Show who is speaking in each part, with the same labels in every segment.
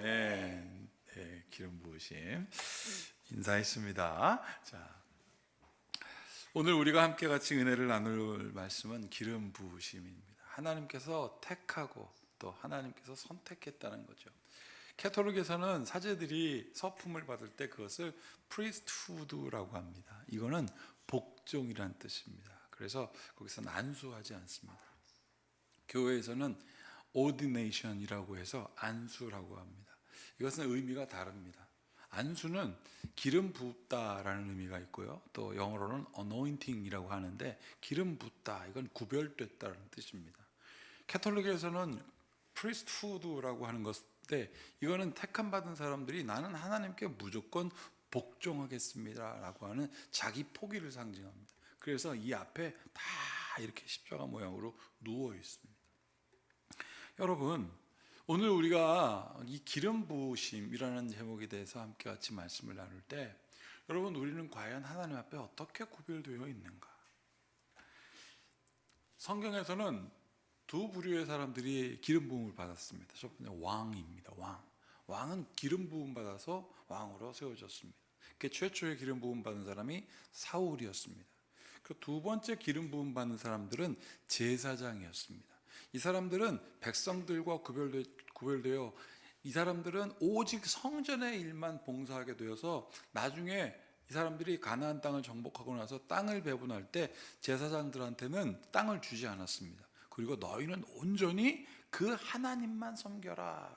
Speaker 1: 아멘. 네, 기름 부으심 인사했습니다. 자, 오늘 우리가 함께 같이 은혜를 나눌 말씀은 기름 부으심입니다. 하나님께서 택하고 또 하나님께서 선택했다는 거죠. 캐톨릭에서는 사제들이 서품을 받을 때 그것을 프리스트후드라고 합니다. 이거는 복종이란 뜻입니다. 그래서 거기서 난수하지 않습니다. 교회에서는 ordination이라고 해서 안수라고 합니다. 이것은 의미가 다릅니다. 안수는 기름 붓다라는 의미가 있고요. 또 영어로는 anointing이라고 하는데 기름 붓다 이건 구별됐다는 뜻입니다. 캐톨릭에서는 priesthood라고 하는 것인데 이거는 택함 받은 사람들이 나는 하나님께 무조건 복종하겠습니다라고 하는 자기 포기를 상징합니다. 그래서 이 앞에 다 이렇게 십자가 모양으로 누워 있습니다. 여러분 오늘 우리가 이 기름 부으심이라는 제목에 대해서 함께 같이 말씀을 나눌 때 여러분 우리는 과연 하나님 앞에 어떻게 구별되어 있는가? 성경에서는 두 부류의 사람들이 기름 부음을 받았습니다. 첫 번째 왕입니다. 왕. 왕은 기름 부음 받아서 왕으로 세워졌습니다. 그 최초의 기름 부음 받은 사람이 사울이었습니다. 그 두 번째 기름 부음 받는 사람들은 제사장이었습니다. 이 사람들은 백성들과 구별되, 구별되어 이 사람들은 오직 성전의 일만 봉사하게 되어서 나중에 이 사람들이 가나안 땅을 정복하고 나서 땅을 배분할 때 제사장들한테는 땅을 주지 않았습니다. 그리고 너희는 온전히 그 하나님만 섬겨라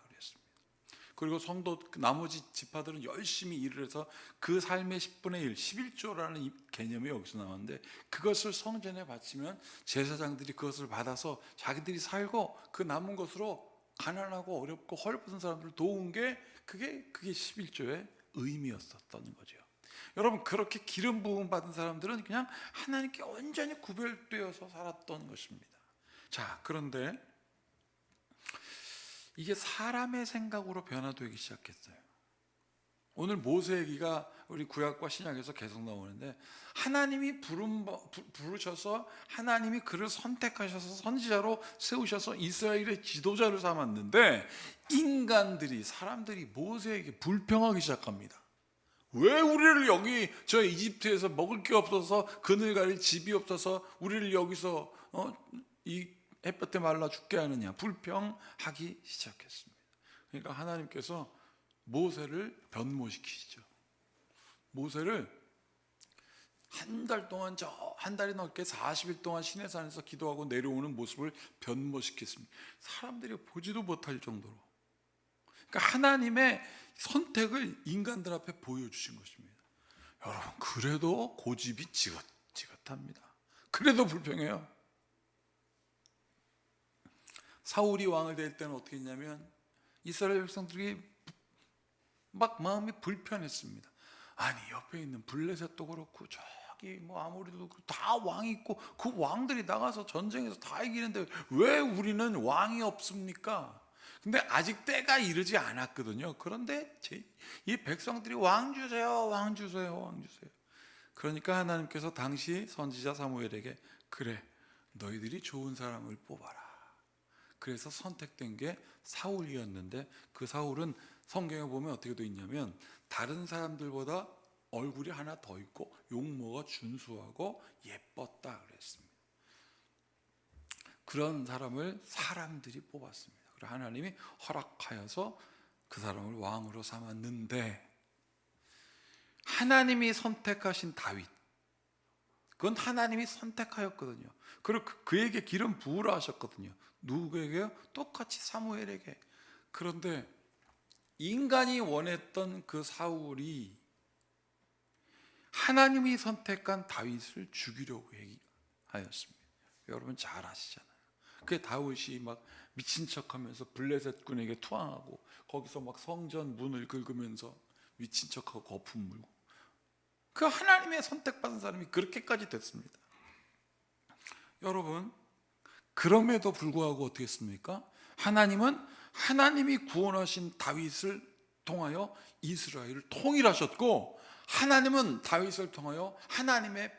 Speaker 1: 그리고 성도 그 나머지 지파들은 열심히 일을 해서 그 삶의 10분의 1, 11조라는 개념이 여기서 나왔는데 그것을 성전에 바치면 제사장들이 그것을 받아서 자기들이 살고 그 남은 것으로 가난하고 어렵고 헐벗은 사람들을 도운 게 그게 그게 11조의 의미였었던 거죠. 여러분 그렇게 기름 부음 받은 사람들은 그냥 하나님께 온전히 구별되어서 살았던 것입니다. 자, 그런데 이게 사람의 생각으로 변화되기 시작했어요. 오늘 모세기가 우리 구약과 신약에서 계속 나오는데 하나님이 부름 부- 부르셔서 하나님이 그를 선택하셔서 선지자로 세우셔서 이스라엘의 지도자를 삼았는데 인간들이 사람들이 모세에게 불평하기 시작합니다. 왜 우리를 여기 저 이집트에서 먹을 게 없어서 그늘 가릴 집이 없어서 우리를 여기서 어, 이 햇볕에 말라 죽게 하느냐 불평하기 시작했습니다. 그러니까 하나님께서 모세를 변모시키시죠. 모세를 한 달 동안 저 한 달이 넘게 40일 동안 시내 산에서 기도하고 내려오는 모습을 변모시켰습니다. 사람들이 보지도 못할 정도로. 그러니까 하나님의 선택을 인간들 앞에 보여주신 것입니다. 여러분 그래도 고집이 지긋지긋합니다. 그래도 불평해요. 사울이 왕을 될 때는 어떻게 했냐면 이스라엘 백성들이 막 마음이 불편했습니다. 아니 옆에 있는 블레셋도 그렇고 저기 뭐 아무리도 다 왕이 있고 그 왕들이 나가서 전쟁에서 다 이기는데 왜 우리는 왕이 없습니까? 근데 아직 때가 이르지 않았거든요. 그런데 제- 이 백성들이 왕 주세요, 왕 주세요, 왕 주세요. 그러니까 하나님께서 당시 선지자 사무엘에게 그래 너희들이 좋은 사람을 뽑아라. 그래서 선택된 게 사울이었는데 그 사울은 성경에 보면 어떻게 되어 있냐면 다른 사람들보다 얼굴이 하나 더 있고 용모가 준수하고 예뻤다 그랬습니다. 그런 사람을 사람들이 뽑았습니다. 그리고 하나님이 허락하여서 그 사람을 왕으로 삼았는데 하나님이 선택하신 다윗 그건 하나님이 선택하였거든요. 그리고 그- 그에게 기름 부으라 하셨거든요. 누구에게요? 똑같이 사무엘에게. 그런데 인간이 원했던 그 사울이 하나님이 선택한 다윗을 죽이려고 하였습니다. 여러분 잘 아시잖아요. 그 다윗이 막 미친 척하면서 블레셋 군에게 투항하고 거기서 막 성전 문을 긁으면서 미친 척하고 거품 물고 그 하나님의 선택받은 사람이 그렇게까지 됐습니다. 여러분, 그럼에도 불구하고 어떻게 했습니까? 하나님은 하나님이 구원하신 다윗을 통하여 이스라엘을 통일하셨고 하나님은 다윗을 통하여 하나님의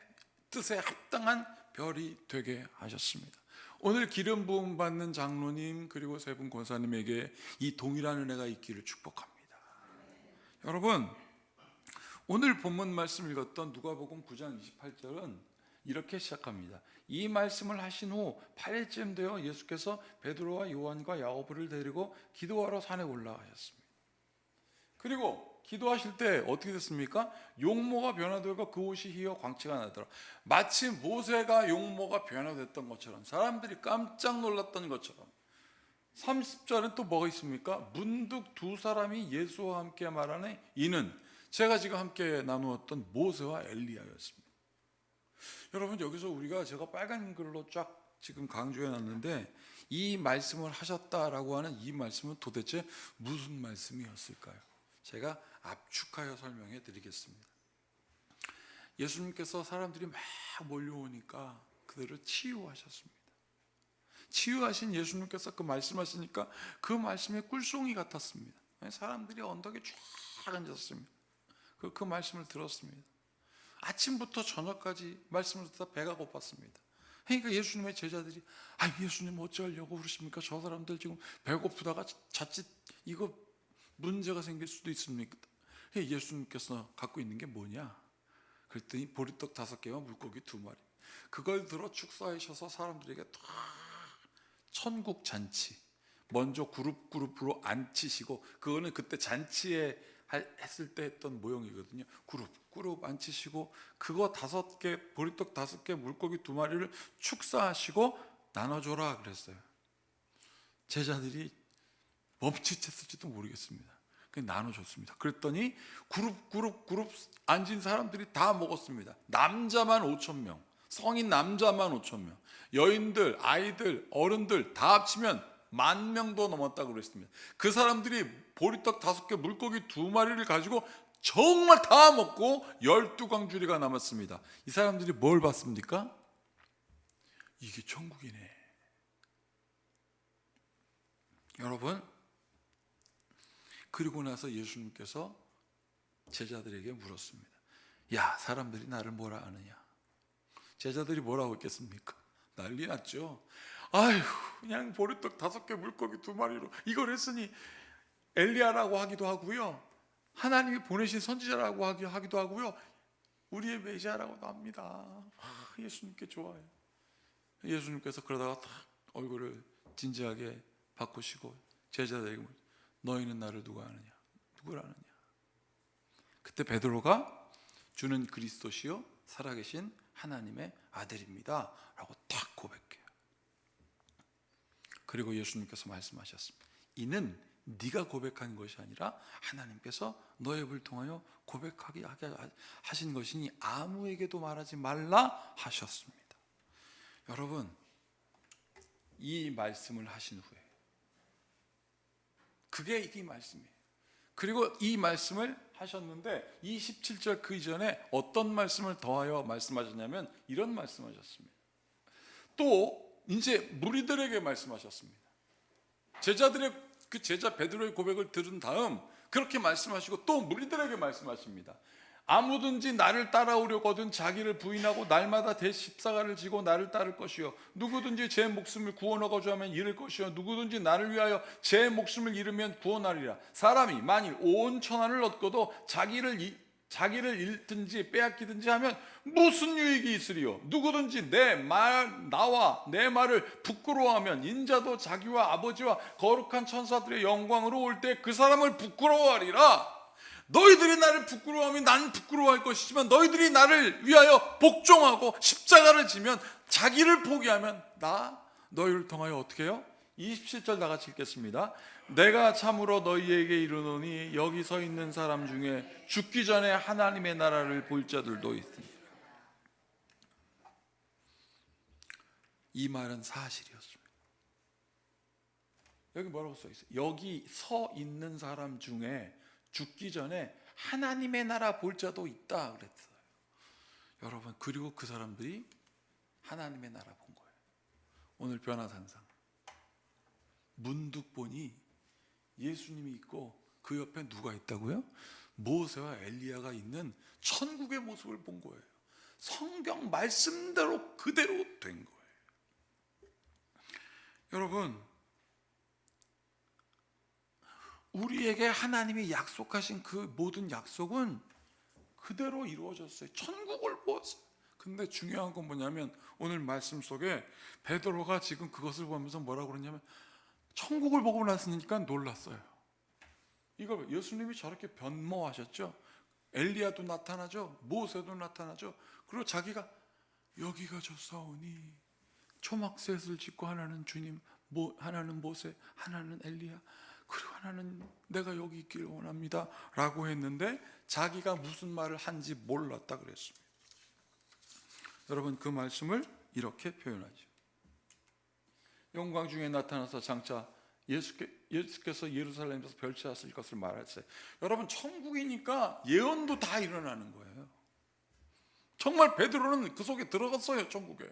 Speaker 1: 뜻에 합당한 별이 되게 하셨습니다. 오늘 기름 부음 받는 장로님 그리고 세 분 권사님에게 이 동일한 은혜가 있기를 축복합니다. 여러분 오늘 본문 말씀 읽었던 누가복음 9장 28절은 이렇게 시작합니다. 이 말씀을 하신 후 8일쯤 되어 예수께서 베드로와 요한과 야고보를 데리고 기도하러 산에 올라가셨습니다. 그리고 기도하실 때 어떻게 됐습니까? 용모가 변화되고 그 옷이 휘어 광채가 나더라. 마치 모세가 용모가 변화됐던 것처럼 사람들이 깜짝 놀랐던 것처럼 30절은 또 뭐가 있습니까? 문득 두 사람이 예수와 함께 말하는 이는 제가 지금 함께 나누었던 모세와 엘리야였습니다. 여러분 여기서 우리가 제가 빨간 글로 쫙 지금 강조해 놨는데 이 말씀을 하셨다라고 하는 이 말씀은 도대체 무슨 말씀이었을까요? 제가 압축하여 설명해 드리겠습니다. 예수님께서 사람들이 막 몰려오니까 그들을 치유하셨습니다. 치유하신 예수님께서 그 말씀하시니까 그 말씀이 꿀송이 같았습니다. 사람들이 언덕에 쫙 앉았습니다. 그, 그 말씀을 들었습니다. 아침부터 저녁까지 말씀을 듣다 배가 고팠습니다. 그러니까 예수님의 제자들이 아 예수님 어찌하려고 그러십니까? 저 사람들 지금 배고프다가 자칫 이거 문제가 생길 수도 있습니까? 예수님께서 갖고 있는 게 뭐냐? 그랬더니 보리떡 다섯 개와 물고기 두 마리. 그걸 들어 축사하셔서 사람들에게 다 천국 잔치. 먼저 그룹 그룹으로 앉히시고 그거는 그때 잔치에 했을 때 했던 모형이거든요. 그룹 그룹 앉히시고 그거 다섯 개 보리떡 다섯 개 물고기 두 마리를 축사하시고 나눠줘라 그랬어요. 제자들이 멈칫했을지도 모르겠습니다. 나눠줬습니다. 그랬더니 그룹 그룹 그룹 앉은 사람들이 다 먹었습니다. 남자만 5천 명, 성인 남자만 5천 명, 여인들, 아이들, 어른들 다 합치면 만 명도 넘었다고 그랬습니다. 그 사람들이 보리떡 다섯 개, 물고기 두 마리를 가지고 정말 다 먹고 열두 광주리가 남았습니다. 이 사람들이 뭘 봤습니까? 이게 천국이네. 여러분, 그리고 나서 예수님께서 제자들에게 물었습니다. 야, 사람들이 나를 뭐라 하느냐? 제자들이 뭐라고 했겠습니까? 난리 났죠. 아휴, 그냥 보리떡 다섯 개 물고기 두 마리로 이걸 했으니 엘리야라고 하기도 하고요. 하나님이 보내신 선지자라고 하기도 하고요. 우리의 메시아라고도 합니다. 아, 예수님께 좋아요. 예수님께서 그러다가 딱 얼굴을 진지하게 바꾸시고 제자들에게 너희는 나를 누가 아느냐? 누구를 아느냐? 그때 베드로가 주는 그리스도시요 살아계신 하나님의 아들입니다. 라고 딱. 그리고 예수님께서 말씀하셨습니다. 이는 네가 고백한 것이 아니라 하나님께서 너의 입을 통하여 고백하게 하게 하신 것이니 아무에게도 말하지 말라 하셨습니다. 여러분 이 말씀을 하신 후에 그게 이 말씀이에요. 그리고 이 말씀을 하셨는데 27절 그 이전에 어떤 말씀을 더하여 말씀하셨냐면 이런 말씀하셨습니다. 또 이제 무리들에게 말씀하셨습니다. 제자들의 그 제자 베드로의 고백을 들은 다음 그렇게 말씀하시고 또 무리들에게 말씀하십니다. 아무든지 나를 따라오려거든 자기를 부인하고 날마다 대십사가를 지고 나를 따를 것이요 누구든지 제 목숨을 구원하고자 하면 잃을 것이요 누구든지 나를 위하여 제 목숨을 잃으면 구원하리라 사람이 만일 온 천하를 얻고도 자기를 이, 자기를 잃든지 빼앗기든지 하면 무슨 유익이 있으리요 누구든지 내 말 나와 내 말을 부끄러워하면 인자도 자기와 아버지와 거룩한 천사들의 영광으로 올 때 그 사람을 부끄러워하리라 너희들이 나를 부끄러워하면 나는 부끄러워할 것이지만 너희들이 나를 위하여 복종하고 십자가를 지면 자기를 포기하면 나 너희를 통하여 어떻게 해요? 27절 다 같이 읽겠습니다. 내가 참으로 너희에게 이르노니 여기 서 있는 사람 중에 죽기 전에 하나님의 나라를 볼 자들도 있으니 이 말은 사실이었습니다. 여기 뭐라고 써 있어요? 여기 서 있는 사람 중에 죽기 전에 하나님의 나라 볼 자도 있다 그랬어요. 여러분 그리고 그 사람들이 하나님의 나라 본 거예요. 오늘 변화산상 문득 보니 예수님이 있고 그 옆에 누가 있다고요? 모세와 엘리야가 있는 천국의 모습을 본 거예요. 성경 말씀대로 그대로 된 거예요. 여러분, 우리에게 하나님이 약속하신 그 모든 약속은 그대로 이루어졌어요. 천국을 보았어요. 근데 중요한 건 뭐냐면 오늘 말씀 속에 베드로가 지금 그것을 보면서 뭐라고 그러냐면 천국을 보고 났으니까 놀랐어요. 이거 예수님이 저렇게 변모하셨죠. 엘리야도 나타나죠. 모세도 나타나죠. 그리고 자기가 여기가 저 사오니 초막셋을 짓고 하나는 주님, 모, 하나는 모세, 하나는 엘리야, 그리고 하나는 내가 여기 있기를 원합니다. 라고 했는데 자기가 무슨 말을 한지 몰랐다 그랬습니다. 여러분 그 말씀을 이렇게 표현하죠. 영광 중에 나타나서 장차 예수께, 예수께서 예루살렘에서 별치하실 것을 말했어요. 여러분 천국이니까 예언도 다 일어나는 거예요. 정말 베드로는 그 속에 들어갔어요 천국에.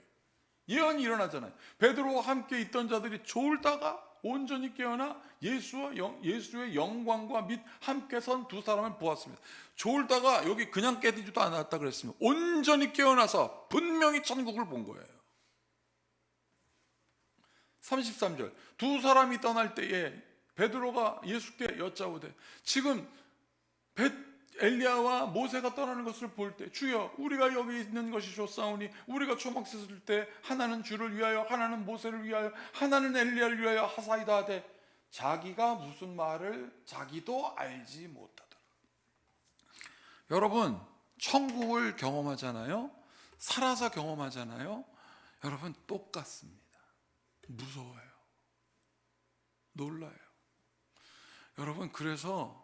Speaker 1: 예언이 일어나잖아요. 베드로와 함께 있던 자들이 졸다가 온전히 깨어나 예수와 영, 예수의 영광과 및 함께 선 두 사람을 보았습니다. 졸다가 여기 그냥 깨지지도 않았다 그랬습니다. 온전히 깨어나서 분명히 천국을 본 거예요. 33절. 두 사람이 떠날 때에 베드로가 예수께 여짜오되 지금 베, 엘리야와 모세가 떠나는 것을 볼 때 주여 우리가 여기 있는 것이 좋사오니 우리가 초막 씻을 때 하나는 주를 위하여 하나는 모세를 위하여 하나는 엘리야를 위하여 하사이다 하되 자기가 무슨 말을 자기도 알지 못하더라. 여러분 천국을 경험하잖아요? 살아서 경험하잖아요? 여러분 똑같습니다 무서워요 놀라요 여러분 그래서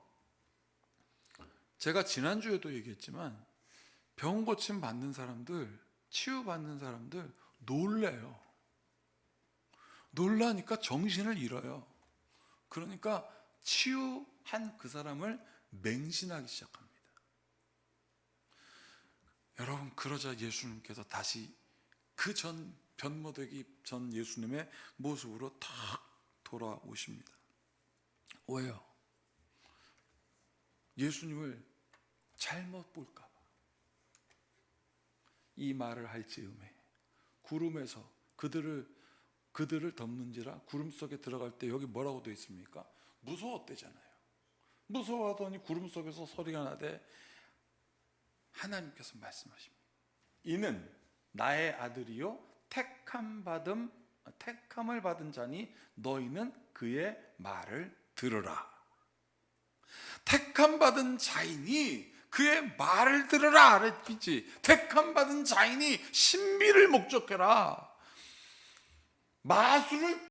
Speaker 1: 제가 지난주에도 얘기했지만 병 고침 받는 사람들, 치유 받는 사람들 놀래요. 놀라니까 정신을 잃어요. 그러니까 치유한 그 사람을 맹신하기 시작합니다. 여러분 그러자 예수님께서 다시 그 전 변모되기 전 예수님의 모습으로 탁 돌아오십니다. 왜요? 예수님을 잘못 볼까봐 이 말을 할 즈음에 구름에서 그들을 그들을 덮는지라 구름 속에 들어갈 때 여기 뭐라고 되어 있습니까? 무서웠대잖아요. 무서워하더니 구름 속에서 소리가 나되 하나님께서 말씀하십니다. 이는 나의 아들이요 택함 받음 택함을 받은 자니 너희는 그의 말을 들으라. 택함 받은 자이니 그의 말을 들으라 그랬지. 택함 받은 자이니 신비를 목적해라. 마술을